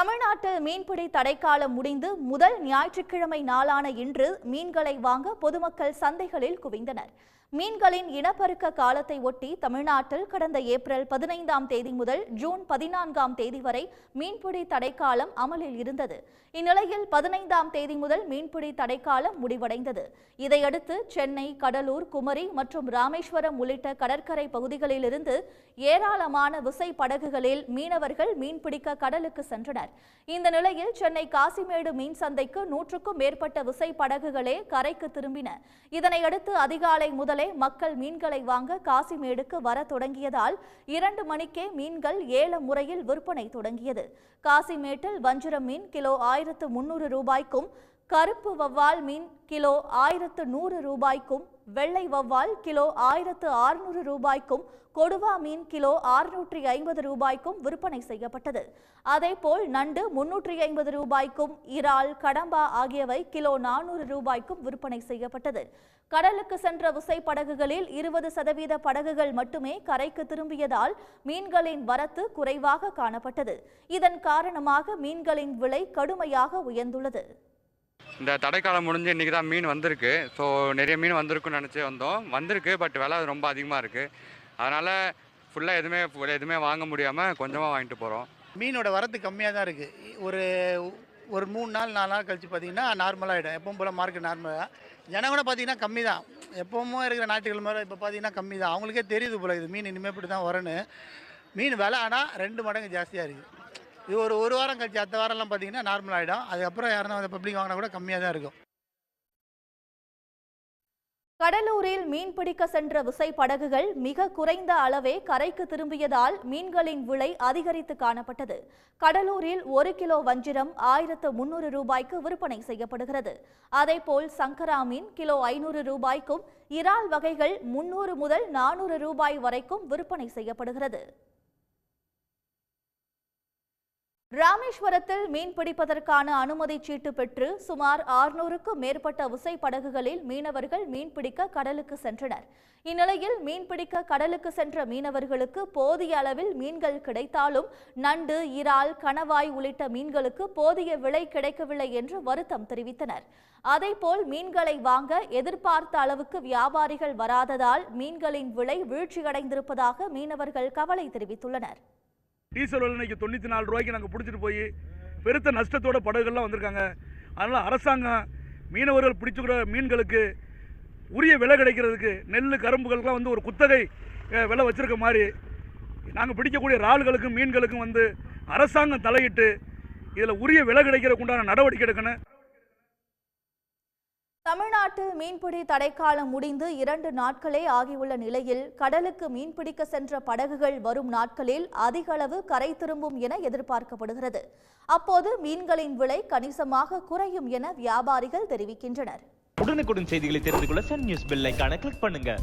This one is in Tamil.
தமிழ்நாட்டில் மீன்பிடி தடைக்காலம் முடிந்து முதல் ஞாயிற்றுக்கிழமை நாளான இன்று மீன்களை வாங்க பொதுமக்கள் சந்தைகளில் குவிந்தனர். மீன்களின் இனப்பெருக்க காலத்தை ஒட்டி தமிழ்நாட்டில் கடந்த ஏப்ரல் பதினைந்தாம் தேதி முதல் ஜூன் பதினான்காம் தேதி வரை மீன்பிடி தடைக்காலம் அமலில் இருந்தது. இந்நிலையில் பதினைந்தாம் தேதி முதல் மீன்பிடி தடைக்காலம் முடிவடைந்தது. இதையடுத்து சென்னை கடலூர் குமரி மற்றும் ராமேஸ்வரம் உள்ளிட்ட கடற்கரை பகுதிகளிலிருந்து ஏராளமான விசை படகுகளில் மீனவர்கள் மீன்பிடிக்க கடலுக்கு சென்றனர். இந்த நிலையில் சென்னை காசிமேடு மீன் சந்தைக்கு நூற்றுக்கும் மேற்பட்ட விசை படகுகளே கரைக்கு திரும்பின. இதனையடுத்து அதிகாலை முதலே மக்கள் மீன்களை வாங்க காசிமேடுக்கு வர தொடங்கியதால் இரண்டு மணிக்கே மீன்கள் ஏல முறையில் விற்பனை தொடங்கியது. காசிமேட்டில் வஞ்சிரம் மீன் கிலோ ஆயிரத்து முன்னூறு ரூபாய்க்கும் கருப்பு வவ்வால் மீன் கிலோ ஆயிரத்து நூறு ரூபாய்க்கும் வெள்ளை வவ்வால் கிலோ ஆயிரத்து ஆறுநூறு ரூபாய்க்கும் கொடுவா மீன் கிலோ ஆறுநூற்றி ஐம்பது ரூபாய்க்கும் விற்பனை செய்யப்பட்டது. அதேபோல் நண்டு முன்னூற்றி ஐம்பது ரூபாய்க்கும் இறால் கடம்பா ஆகியவை கிலோ நானூறு ரூபாய்க்கும் விற்பனை செய்யப்பட்டது. கடலுக்கு சென்ற விசைப்படகுகளில் இருபது சதவீத படகுகள் மட்டுமே கரைக்கு திரும்பியதால் மீன்களின் வரத்து குறைவாக காணப்பட்டது. இதன் காரணமாக மீன்களின் விலை கடுமையாக உயர்ந்துள்ளது. இந்த தடைக்காலம் முடிஞ்சு இன்றைக்கி தான் மீன் வந்திருக்கு. ஸோ நிறைய மீன் வந்திருக்குன்னு நினச்சி வந்தோம். வந்திருக்கு பட் விலை ரொம்ப அதிகமாக இருக்குது அதனால் ஃபுல்லாக எதுவுமே எதுவுமே வாங்க முடியாமல் கொஞ்சமாக வாங்கிட்டு போகிறோம் மீனோட வரத்து கம்மியாக தான் இருக்குது ஒரு ஒரு மூணு நாள் நாலு நாள் கழிச்சு பார்த்தீங்கன்னா நார்மலாகிடும் எப்பவும் போல் மார்க்கெட் நார்மலாக ஜனம் கூட பார்த்தீங்கன்னா கம்மி தான். எப்பவும் இருக்கிற ஞாயிற்றுக்கிழமை இப்போ பார்த்தீங்கன்னா கம்மி தான். அவங்களுக்கே தெரியுது போல இது. மீன் இனிமேல் இப்படி தான் வரணும். மீன் விலை ஆனால் ரெண்டு மடங்கு ஜாஸ்தியாக இருக்குது இது ஒரு ஒரு வாரம் கழிச்சு அடுத்த வாரம்லாம் பார்த்தீங்கன்னா நார்மல் ஆகிடும் அதுக்கப்புறம் யாருன்னா வந்து பப்ளிக் வாங்கினா கூட கம்மியாக தான் இருக்கும். கடலூரில் மீன்பிடிக்க சென்ற விசை படகுகள் மிக குறைந்த அளவே கரைக்கு திரும்பியதால் மீன்களின் விலை அதிகரித்து காணப்பட்டது. கடலூரில் ஒரு கிலோ வஞ்சிரம் ஆயிரத்து முன்னூறு ரூபாய்க்கு விற்பனை செய்யப்படுகிறது. அதேபோல் சங்கரா மீன் கிலோ ஐநூறு ரூபாய்க்கும் இறால் வகைகள் முன்னூறு முதல் நானூறு ரூபாய் வரைக்கும் விற்பனை செய்யப்படுகிறது. ராமேஸ்வரத்தில் மீன் பிடிப்பதற்கான அனுமதி சீட்டு பெற்று சுமார் ஆறுநூறுக்கும் மேற்பட்ட விசை படகுகளில் மீனவர்கள் மீன்பிடிக்க கடலுக்கு சென்றனர். இந்நிலையில் மீன்பிடிக்க கடலுக்கு சென்ற மீனவர்களுக்கு போதிய அளவில் மீன்கள் கிடைத்தாலும் நண்டு இறால் கணவாய் உள்ளிட்ட மீன்களுக்கு போதிய விலை கிடைக்கவில்லை என்று வருத்தம் தெரிவித்தனர். அதேபோல் மீன்களை வாங்க எதிர்பார்த்த அளவுக்கு வியாபாரிகள் வராததால் மீன்களின் விலை வீழ்ச்சியடைந்திருப்பதாக மீனவர்கள் கவலை தெரிவித்துள்ளனர். டீசல் விலை இன்னைக்கு தொண்ணூற்றி நாலு ரூபாய்க்கு நாங்கள் பிடிச்சிட்டு போய் பெருத்த நஷ்டத்தோட படகுகள்லாம் வந்திருக்காங்க. அதனால் அரசாங்கம் மீனவர்கள் பிடிச்சிக்கிற மீன்களுக்கு உரிய விலை கிடைக்கிறதுக்கு நெல் கரும்புகளுக்கெல்லாம் வந்து ஒரு குத்தகை விலை வச்சுருக்க மாதிரி நாங்கள் பிடிக்கக்கூடிய இறால்களுக்கும் மீன்களுக்கும் வந்து அரசாங்கம் தலையிட்டு இதில் உரிய விலை கிடைக்கிறதுக்கு உண்டான நடவடிக்கை எடுக்கணும். தமிழ்நாட்டில் மீன்பிடி தடைக்காலம் முடிந்து இரண்டு நாட்களே ஆகியுள்ள நிலையில் கடலுக்கு மீன்பிடிக்க சென்ற படகுகள் வரும் நாட்களில் அதிக அளவு கரை திரும்பும் என எதிர்பார்க்கப்படுகிறது. அப்போது மீன்களின் விலை கணிசமாக குறையும் என வியாபாரிகள் தெரிவிக்கின்றனர். உடனுக்குடன் செய்திகளை தெரிந்து கொள்ள சன் நியூஸ் பெல் கிளிக் பண்ணுங்க.